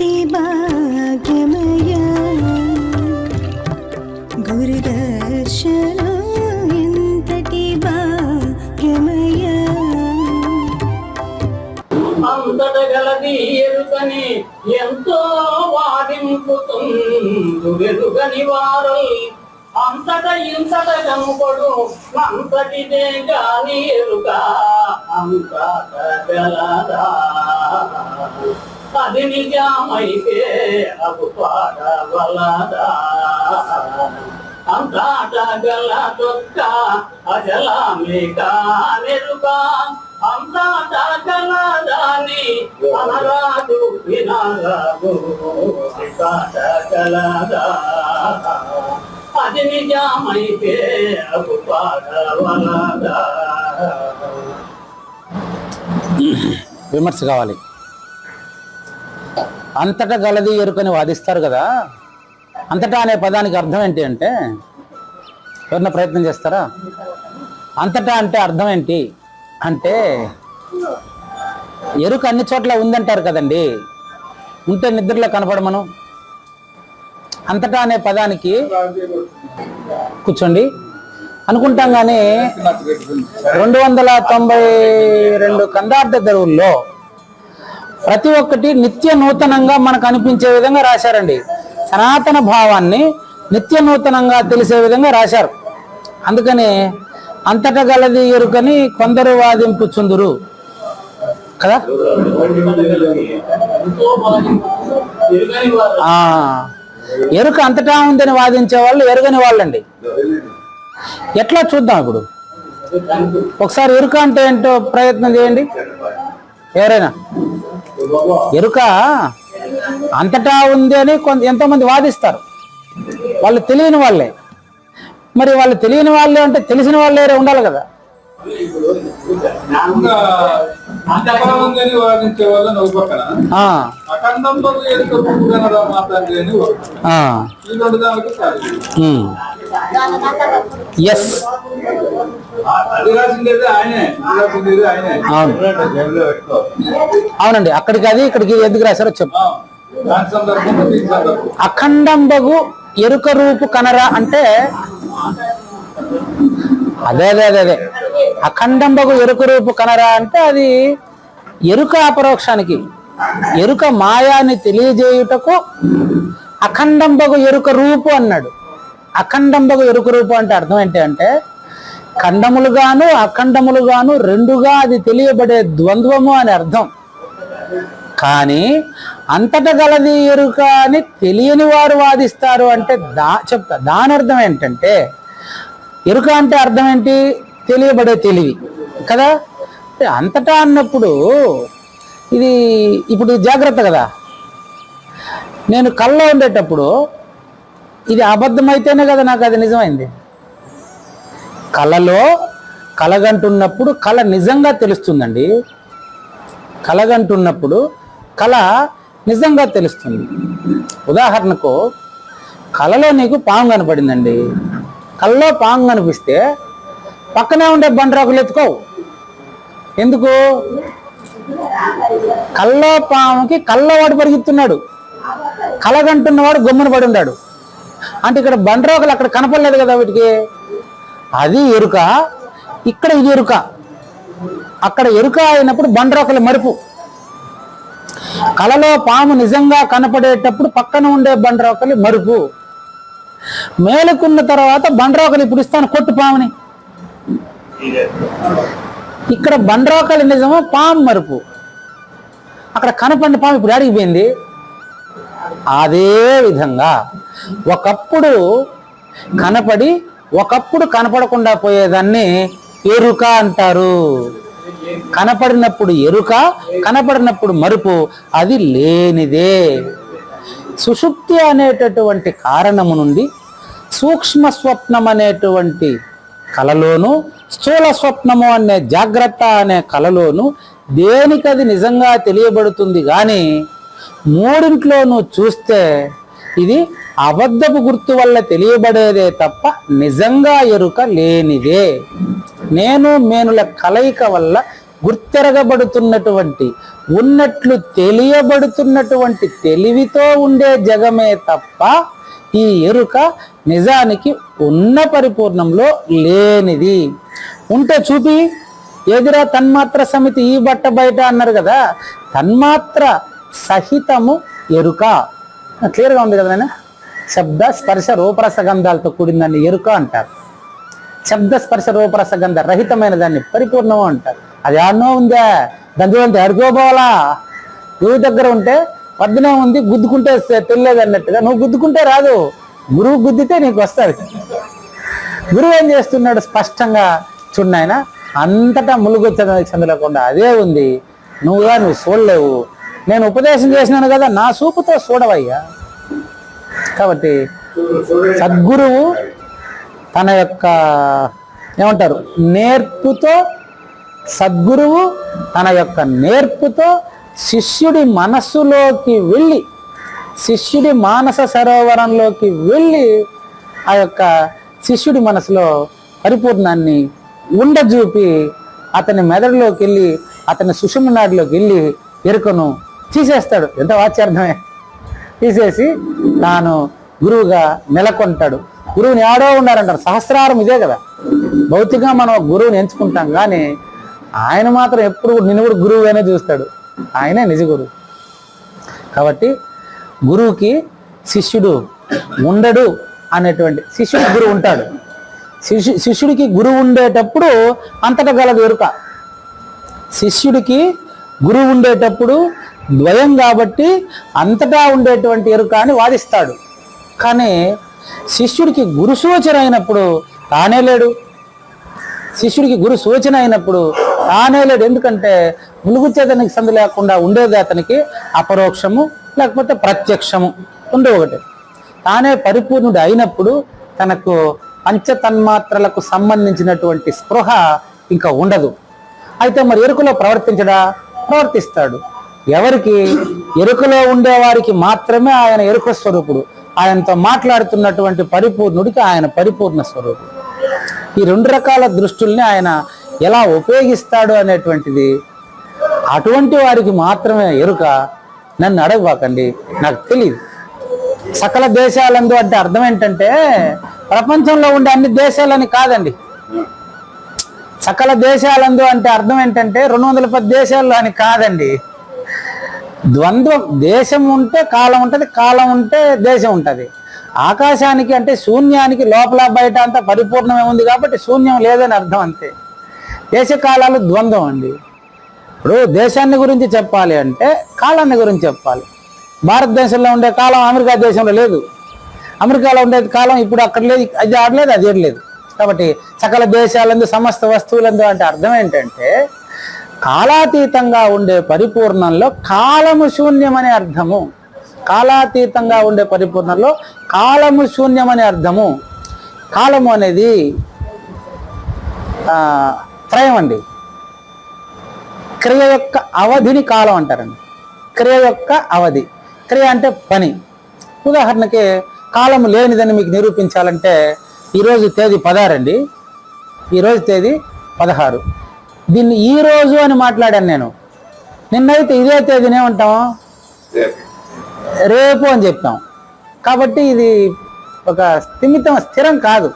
ఎంతటి భాగ్యమయా గురుదర్శనం ఎంతటి భాగ్యమయా అంతట గలది ఎంతో వాడింపుతుందు వెరుగని వారు అంతట ఇంతట కనుపడు అంతటిదే గాని ఎరుక అంతట గలదా అది నిజమైతే అగు పాడవలదా అంతట గల తొక్క అజలామి కానెరుగా అంతాట గలదాని అనరాదు వినరాదు అంతట గలదా అది నిజమైతే అగు పాడవలదా విమర్శ కావాలి. అంతటా గలది ఎరుకని వాదిస్తారు కదా. అంతటా అనే పదానికి అర్థం ఏంటి అంటే ఎవరన్నా ప్రయత్నం చేస్తారా? అంతటా అంటే అర్థం ఏంటి అంటే ఎరుక అన్ని చోట్ల ఉందంటారు కదండి. ఉంటే నిద్రలో కనపడమను. అంతటా అనే పదానికి కూర్చోండి. అనుకుంటాం కానీ రెండు వందల తొంభై రెండు కందార్థ దరువుల్లో ప్రతి ఒక్కటి నిత్య నూతనంగా మనకు అనిపించే విధంగా రాశారండి. సనాతన భావాన్ని నిత్య నూతనంగా తెలిసే విధంగా రాశారు. అందుకని అంతట గలది ఎరుకని కొందరు వాదింపు చుందురు. కదా? ఎరుక అంతటా ఉందని వాదించే వాళ్ళు ఎరుగని వాళ్ళండి. ఎట్లా చూద్దాం ఇప్పుడు? ఒకసారి ఎరుక అంటే ఏంటో ప్రయత్నం చేయండి. ఎవరైనా? ఎరుక అంతటా ఉంది అని కొంత ఎంతోమంది వాదిస్తారు. వాళ్ళు తెలియని వాళ్ళే. మరి వాళ్ళు తెలియని వాళ్ళే అంటే తెలిసిన వాళ్ళే ఉండాలి కదా. ఎస్ అది రాసిండేది ఆయనే ఇది రాసిండేది ఆయనే అవును. అవునండి అక్కడికి అది ఇక్కడికి ఎందుకు రాశారో చెప్పు. అఖండంబగు ఎరుక రూపు కనరా అంటే అదే అదే అదే అదే. అఖండంబగు ఎరుక రూపు కనరా అంటే అది ఎరుక అపరోక్షానికి ఎరుక మాయాన్ని తెలియజేయుటకు అఖండంబగు ఎరుక రూపు అన్నాడు. అఖండంబగు ఎరుక రూపు అంటే అర్థం ఏంటి అంటే ఖండములుగాను అఖండములుగాను రెండుగా అది తెలియబడే ద్వంద్వము అని అర్థం. కానీ అంతట గలది ఎరుక అని తెలియని వారు వాదిస్తారు అంటే దా చెప్తా దాని అర్థం ఏంటంటే ఎరుక అంటే అర్థం ఏంటి? తెలియబడే తెలివి. కదా? అంతటా అన్నప్పుడు ఇది ఇప్పుడు జాగ్రత్త కదా? నేను కళ్ళలో ఉండేటప్పుడు ఇది అబద్ధమైతేనే కదా నాకు అది నిజమైంది. కళలో కలగంటున్నప్పుడు కళ నిజంగా తెలుస్తుందండి. కలగంటున్నప్పుడు కళ నిజంగా తెలుస్తుంది. ఉదాహరణకు కళలో నీకు పాము కనపడిందండి. కళ్ళలో పాము కనిపిస్తే పక్కనే ఉండే బండరాకులు ఎత్తుకోవు. ఎందుకు? కళ్ళో పాముకి కళ్ళవాడు పరిగెత్తున్నాడు. కలగంటున్నవాడు గమ్మున పడి ఉన్నాడు. అంటే ఇక్కడ బండరాకులు అక్కడ కనపడలేదు కదా వీటికి? అది ఎరుక ఇక్కడ ఇది ఎరుక. అక్కడ ఎరుక అయినప్పుడు బండరాకుల మరుపు. కలలో పాము నిజంగా కనపడేటప్పుడు పక్కన ఉండే బండరాకలి మరుపు. మేలుకున్న తర్వాత బండరాకలి ఇప్పుడు ఇస్తాను కొట్టు పాముని. ఇక్కడ బండ్రోకలి నిజమో పాము మరుపు. అక్కడ కనపడిన పాము ఇప్పుడు అడిగిపోయింది అదే విధంగా ఒకప్పుడు కనపడి ఒకప్పుడు కనపడకుండా పోయేదాన్ని ఎరుక అంటారు. కనపడినప్పుడు ఎరుక కనపడినప్పుడు మరుపు అది లేనిదే. సుషుప్తి అనేటటువంటి కారణము నుండి సూక్ష్మ స్వప్నం అనేటువంటి కలలోను స్థూల స్వప్నము అనే జాగ్రత్త అనే కలలోను దేనికది నిజంగా తెలియబడుతుంది కానీ మూడింట్లోనూ చూస్తే ఇది అబద్ధపు గుర్తు వల్ల తెలియబడేదే తప్ప నిజంగా ఎరుక లేనిదే. నేను మేనుల కలయిక వల్ల గుర్తెరగబడుతున్నటువంటి ఉన్నట్లు తెలియబడుతున్నటువంటి తెలివితో ఉండే జగమే తప్ప ఈ ఎరుక నిజానికి ఉన్న పరిపూర్ణంలో లేనిది. ఉంటే చూపి. ఎదురా తన్మాత్ర సమితి ఈ బట్ట బయట అన్నారు కదా తన్మాత్ర సహితము ఎరుక. క్లియర్గా ఉంది కదా నేను శబ్ద స్పర్శ రూపరస గంధాలతో కూడిందాన్ని ఎరుక అంటారు. శబ్ద స్పర్శ రూపరస గంధ రహితమైన దాన్ని పరిపూర్ణము అంటారు. అది ఆడనో ఉందా? దాని చూడండి అడుకోపోవాలా గురువు దగ్గర ఉంటే వద్దనే ఉంది గుద్దుకుంటే స- తెలియదు అన్నట్టుగా. నువ్వు గుద్దుకుంటే రాదు. గురువు గుద్దితే నీకు వస్తుంది. గురువు ఏం చేస్తున్నాడు స్పష్టంగా? చూడు అంతటా ములుగు చెందలేకుండా అదే ఉంది. నువ్వుగా నువ్వు చూడలేవు. నేను ఉపదేశం చేసినాను కదా నా చూపుతో చూడవయ్యా. కాబట్టి సద్గురువు తన యొక్క ఏమంటారు నేర్పుతో సద్గురువు తన యొక్క నేర్పుతో శిష్యుడి మనస్సులోకి వెళ్ళి శిష్యుడి మానస సరోవరంలోకి వెళ్ళి ఆ యొక్క శిష్యుడి మనసులో పరిపూర్ణాన్ని ఉండజూపి అతని మెదడులోకి వెళ్ళి అతని సుషుమ్నాడిలోకి వెళ్ళి ఎరుకను తీసేస్తాడు. ఎంత వాచ్యార్థమే. తీసేసి తాను గురువుగా నెలకొంటాడు. గురువుని ఆడో ఉన్నారంటారు. సహస్రారం ఇదే కదా. భౌతికంగా మనం గురువుని ఎంచుకుంటాం కానీ ఆయన మాత్రం ఎప్పుడు నిన్ను కూడా గురువుగానే చూస్తాడు. ఆయనే నిజ గురువు. కాబట్టి గురువుకి శిష్యుడు ఉండడు అనేటువంటి శిష్యుడు గురువు ఉంటాడు. శిష్యు శిష్యుడికి గురువు ఉండేటప్పుడు అంతటా గలదు ఎరుక. శిష్యుడికి గురువు ఉండేటప్పుడు ద్వయం కాబట్టి అంతటా ఉండేటువంటి ఎరుక అని వాదిస్తాడు. కానీ శిష్యుడికి గురు సూచన అయినప్పుడు తానే లేడు. శిష్యుడికి గురు సూచన అయినప్పుడు తానే లేడు. ఎందుకంటే ములుగుచేతనికి సందు లేకుండా ఉండేది అతనికి అపరోక్షము లేకపోతే ప్రత్యక్షము ఉండే ఒకటి. తానే పరిపూర్ణుడు అయినప్పుడు తనకు పంచతన్మాత్రలకు సంబంధించినటువంటి స్పృహ ఇంకా ఉండదు. అయితే మరి ఎరుకలో ప్రవర్తించడా? ప్రవర్తిస్తాడు. ఎవరికి ఎరుకలో ఉండేవారికి మాత్రమే ఆయన ఎరుక స్వరూపుడు. ఆయనతో మాట్లాడుతున్నటువంటి పరిపూర్ణుడికి ఆయన పరిపూర్ణ స్వరూపుడు. ఈ రెండు రకాల దృష్టుల్ని ఆయన ఎలా ఉపయోగిస్తాడు అనేటువంటిది అటువంటి వారికి మాత్రమే ఎరుక నన్ను అడగబాకండి నాకు తెలియదు సకల దేశాలందు అంటే అర్థం ఏంటంటే ప్రపంచంలో ఉండే అన్ని దేశాలని కాదండి. సకల దేశాలందు అంటే అర్థం ఏంటంటే రెండు వందల పది దేశాల్లో అని కాదండి. ద్వంద్వం దేశం ఉంటే కాలం ఉంటుంది కాలం ఉంటే దేశం ఉంటుంది. ఆకాశానికి అంటే శూన్యానికి లోపల బయట అంతా పరిపూర్ణమే ఉంది కాబట్టి శూన్యం లేదని అర్థం అంతే. దేశ కాలాలు ద్వంద్వం అండి. ఇప్పుడు దేశాన్ని గురించి చెప్పాలి అంటే కాలాన్ని గురించి చెప్పాలి. భారతదేశంలో ఉండే కాలం అమెరికా దేశంలో లేదు. అమెరికాలో ఉండే కాలం ఇప్పుడు అక్కడ లేదు అది ఆడలేదు అది లేదు కాబట్టి సకల దేశాలందు సమస్త వస్తువులందు అంటే అర్థం ఏంటంటే కాలాతీతంగా ఉండే పరిపూర్ణంలో కాలము శూన్యమనే అర్థము. కాలాతీతంగా ఉండే పరిపూర్ణంలో కాలము శూన్యమనే అర్థము. కాలము అనేది త్రయం అండి. క్రియ యొక్క అవధిని కాలం అంటారండి. క్రియ యొక్క అవధి. క్రియ అంటే పని. ఉదాహరణకి కాలము లేనిదని మీకు నిరూపించాలంటే ఈరోజు తేదీ పదహారండి. ఈరోజు తేదీ పదహారు. దీన్ని ఈ రోజు అని మాట్లాడాను నేను. నిన్నైతే ఇదే తేదీనే ఉంటాం. రేపు అని చెప్తాం కాబట్టి ఇది ఒక స్థిమితం స్థిరం కాదు.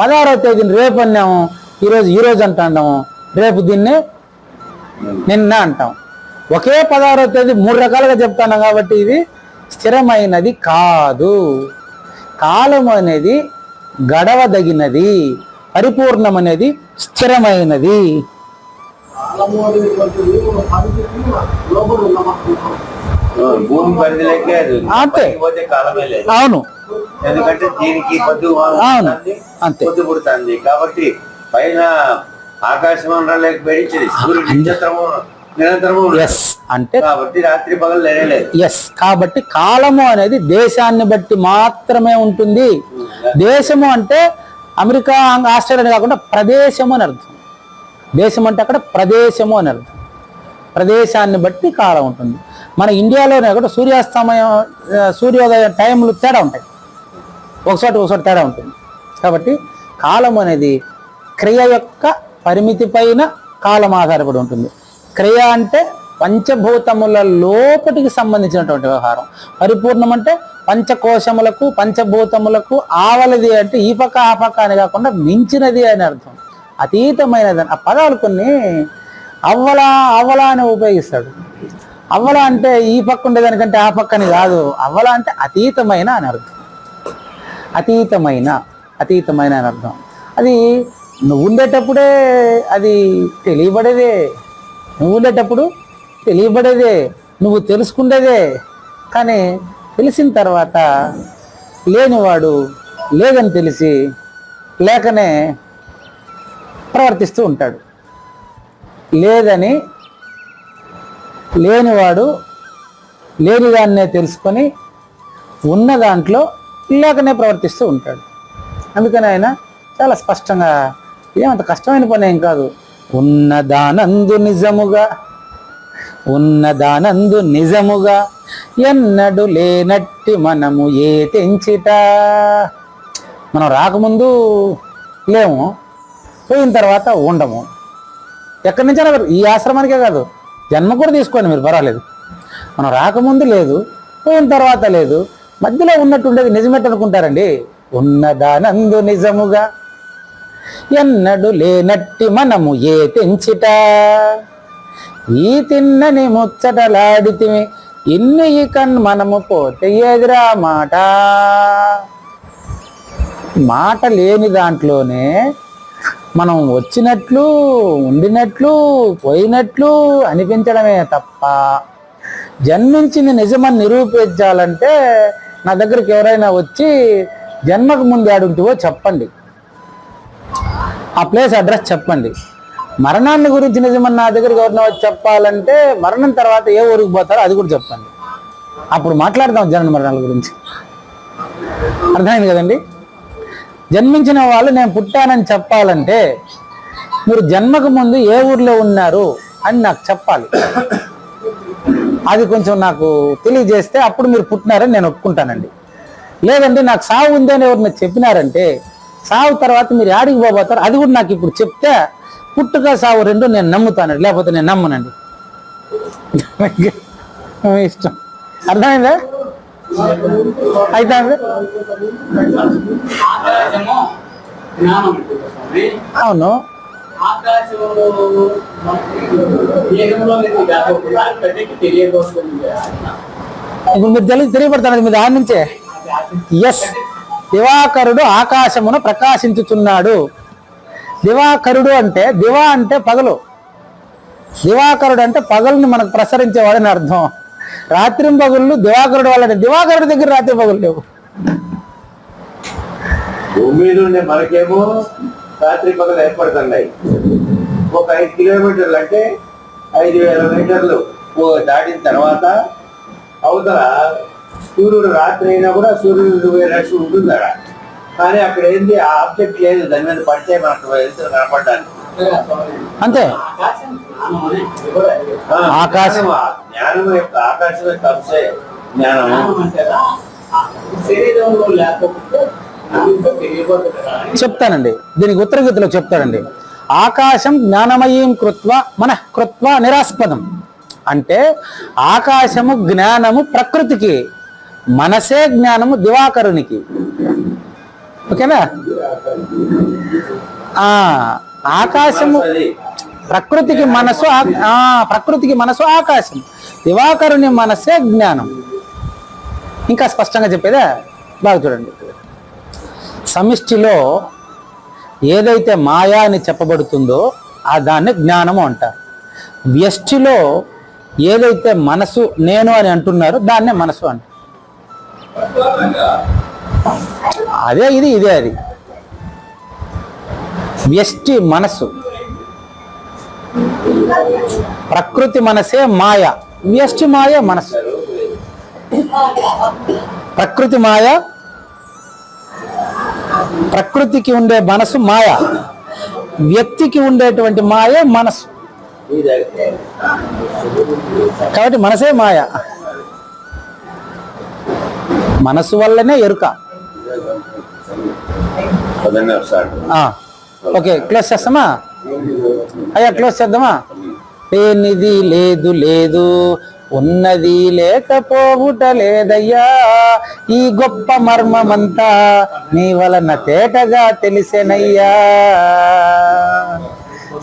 పదహారవ తేదీని రేపు అన్నాము. ఈరోజు ఈ రోజు అంటాము. రేపు దీన్ని నిన్న అంటాం. ఒకే పదహారవ తేదీ మూడు రకాలుగా చెప్తాను కాబట్టి ఇది స్థిరమైనది కాదు. కాలం అనేది గడవదగినది. పరిపూర్ణం అనేది స్థిరమైనది. భూమి పరిధిలోకే. అంతే. పోతే కాలమే లేదు అవును ఎందుకంటే దీనికి పొద్దు అవును. పుడుతుంది, అంతే. పొద్దు పుడుతుంది కాబట్టి పైన ఆకాశ మండలాలకు పెడించింది సూర్యుడు నక్షత్రము నిరంతరము ఉన్నాడు. ఎస్ అంటే కాబట్టి రాత్రి పగలు ఎస్ కాబట్టి కాలము అనేది దేశాన్ని బట్టి మాత్రమే ఉంటుంది దేశము అంటే అమెరికా ఆస్ట్రేలియా కాకుండా ప్రదేశము అని అర్థం దేశం అంటే అక్కడ ప్రదేశము అని అర్థం. ప్రదేశాన్ని బట్టి కాలం ఉంటుంది. మన ఇండియాలోనే కూడా సూర్యాస్తమయం సూర్యోదయం సూర్యోదయ టైంలు తేడా ఉంటాయి. ఒకసోటి ఒకసోటి తేడా ఉంటుంది. కాబట్టి కాలం అనేది క్రియ యొక్క పరిమితి పైన కాలం ఆధారపడి ఉంటుంది. క్రియ అంటే పంచభూతముల లోపటికి సంబంధించినటువంటి వ్యవహారం. పరిపూర్ణం అంటే పంచకోశములకు పంచభూతములకు ఆవలది అంటే ఈ పక్క ఆ పక్క అని కాకుండా మించినది అని అర్థం. అతీతమైనదని. ఆ పదాలు కొన్ని అవ్వలా అవ్వలా అని ఉపయోగిస్తాడు. అవ్వల అంటే ఈ పక్క ఉండేదానికంటే ఆ పక్కని కాదు. అవ్వల అంటే అతీతమైన అని అర్థం. అతీతమైన అతీతమైన అని అర్థం. అది నువ్వు ఉండేటప్పుడే అది తెలియబడేదే. నువ్వు ఉండేటప్పుడు తెలియబడేదే. నువ్వు తెలుసుకుండేదే కానీ తెలిసిన తర్వాత లేనివాడు లేదని తెలిసి లేకనే ప్రవర్తిస్తూ ఉంటాడు. లేదని లేనివాడు లేనిదాన్నే తెలుసుకొని ఉన్న దాంట్లో లేకనే ప్రవర్తిస్తూ ఉంటాడు. అందుకని ఆయన చాలా స్పష్టంగా ఏమంత కష్టమైన పని ఏం కాదు. ఉన్నదానందు నిజముగా ఉన్నదానందు నిజముగా ఎన్నడు లేనట్టి మనము ఏ తెంచిట? మనం రాకముందు లేము. పోయిన తర్వాత ఉండము. ఎక్కడి నుంచైనా ఈ ఆశ్రమానికే కాదు. జన్మ కూడా తీసుకోండి మీరు పర్వాలేదు. మనం రాకముందు లేదు పోయిన తర్వాత లేదు మధ్యలో ఉన్నట్టుండేది నిజమేట అనుకుంటారండి? ఉన్నదానందు నిజముగా ఎన్నడు లేనట్టి మనము ఏ తెంచిట? ఈ తిన్నని ముచ్చటలాడితిమి ఇన్ని కన్ మనము పోతే ఎదురా మాట? మాట లేని దాంట్లోనే మనం వచ్చినట్లు ఉండినట్లు పోయినట్లు అనిపించడమే తప్ప జన్మించింది నిజమని నిరూపించాలంటే నా దగ్గరికి ఎవరైనా వచ్చి జన్మకు ముందు ఏడుంటివో చెప్పండి. ఆ ప్లేస్ అడ్రస్ చెప్పండి. మరణాన్ని గురించి నిజమని నా దగ్గరికి ఎవరిన వచ్చి చెప్పాలంటే మరణం తర్వాత ఏ ఊరికి పోతారో అది కూడా చెప్పండి. అప్పుడు మాట్లాడదాం జన్మ మరణాల గురించి. అర్థమైంది కదండి? జన్మించిన వాళ్ళు నేను పుట్టానని చెప్పాలంటే మీరు జన్మకు ముందు ఏ ఊర్లో ఉన్నారు అని నాకు చెప్పాలి. అది కొంచెం నాకు తెలియజేస్తే అప్పుడు మీరు పుట్టినారని నేను ఒప్పుకుంటానండి. లేదంటే నాకు సావు ఉంది అని ఎవరు చెప్పినారంటే సావు తర్వాత మీరు యాడికి పోబోతారు అది కూడా నాకు ఇప్పుడు చెప్తే పుట్టుక సావు రెండు నేను నమ్ముతానండి. లేకపోతే నేను నమ్మనండి. ఇష్టం. అర్థమైందా? అయితే అవును. ఇప్పుడు మీరు తెలియ తెలియబడతారు మీరు దాని నుంచే. ఎస్ దివాకరుడు ఆకాశమును ప్రకాశించుచున్నాడు. దివాకరుడు అంటే దివా అంటే పగలు. దివాకరుడు అంటే పగలుని మనకు ప్రసరించేవాడని అర్థం. రాత్రి పగుళ్ళు దివాకరుడు వాళ్ళని. దివాకరుడి దగ్గర రాత్రి పగులు లేవు. భూమి మనకేమో రాత్రి పగలు ఏర్పడుతున్నాయి. ఒక ఐదు కిలోమీటర్లు అంటే ఐదు వేల మీటర్లు. ఓ దాటిన తర్వాత అవతల సూర్యుడు రాత్రి అయినా కూడా సూర్యుడు రష్ ఉంటుంది అక్కడ కానీ అక్కడ ఏంది? ఆ ఆబ్జెక్ట్ లేదు. దాని మీద పడితే మనకు వెళ్తున్న కనపడడానికి. అంతే. ఆకాశం. జ్ఞానం యొక్క ఆకాశం యొక్క అంశే జ్ఞానం. శరీరంలో లేకపోతే చెప్తానండి. దీనికి ఉత్తరగతిలో చెప్తాడండి ఆకాశం జ్ఞానమయీం కృత్వ మన కృత్వ నిరాస్పదం. అంటే ఆకాశము జ్ఞానము ప్రకృతికి మనసే జ్ఞానము దివాకరునికి. ఓకేనా? ఆ ఆకాశము ప్రకృతికి మనసు ప్రకృతికి మనసు ఆకాశం. దివాకరుని మనసే జ్ఞానం. ఇంకా స్పష్టంగా చెప్పేదే బాగా చూడండి. సమిష్టిలో ఏదైతే మాయా అని చెప్పబడుతుందో ఆ దాన్ని జ్ఞానము అంటారు. వ్యష్టిలో ఏదైతే మనసు నేను అని అంటున్నారో దాన్నే మనసు అంటారు. అదే ఇది ఇదే అది. వ్యష్టి మనసు. ప్రకృతి మనసే మాయ. వ్యష్టి మాయ మనసు. ప్రకృతి మాయ ప్రకృతికి ఉండే మనసు మాయ. వ్యక్తికి ఉండేటువంటి మాయ మనసు. కాబట్టి మనసే మాయ. మనసు వల్లనే ఎరుక. ఓకే క్లోజ్ చేస్తామా? అయ్యా క్లోజ్ చేద్దామా? లేనిది లేదు లేదు ఉన్నది లేకపోవుట లేదయ్యా. ఈ గొప్ప మర్మమంతా నీ వలన తేటగా తెలిసెనయ్యా.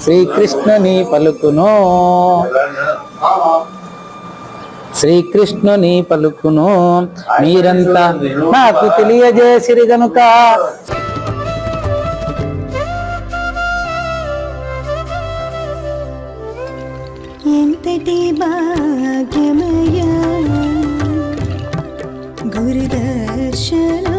శ్రీకృష్ణుని పలుకును శ్రీకృష్ణుని పలుకును మీరంతా నాకు తెలియజేసిరి గనుక. ఏటి భాగ్యమయ గురుదర్శన